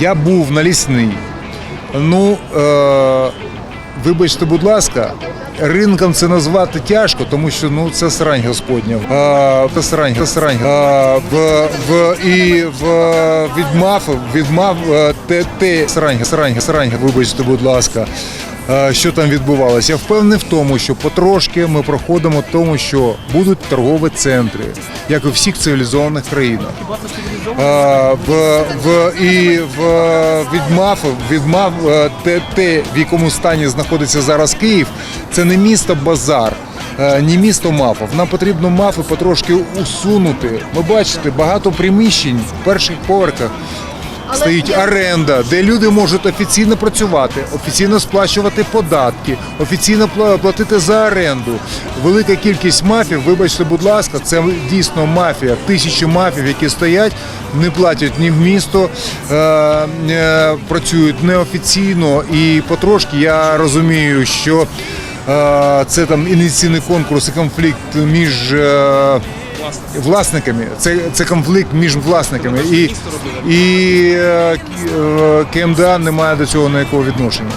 Я був на лісний. Ну, е, вибачте, будь ласка, ринком це назвати тяжко, тому що ну це срань Господня. Е, це срань, це срань. Е, в, в, і в відмав, відмав е, те, те срань, срань, срань, вибачте, будь ласка. Е, Що там відбувалося? Я впевнений в тому, що потрошки ми проходимо в тому, що будуть торгові центри, як і в всіх цивілізованих країнах. Е, в, в, і в відмав, відмав е, те, те, в якому стані знаходиться зараз Київ, це не місто базар. Ні місто мафов. Нам потрібно мафи потрошки усунути. Ви бачите, багато приміщень в перших поверхах стоїть оренда, де люди можуть офіційно працювати, офіційно сплачувати податки, офіційно платити за оренду. Велика кількість мафів, вибачте, будь ласка, це дійсно мафія. Тисячі мафів, які стоять, не платять ні в місто, е, е, працюють неофіційно і потрошки я розумію, що е, це там ініційний конкурс і конфлікт між. Е, Власниками, це, це конфлікт між власниками, і, і е, е, КМДА не має до цього ніякого відношення.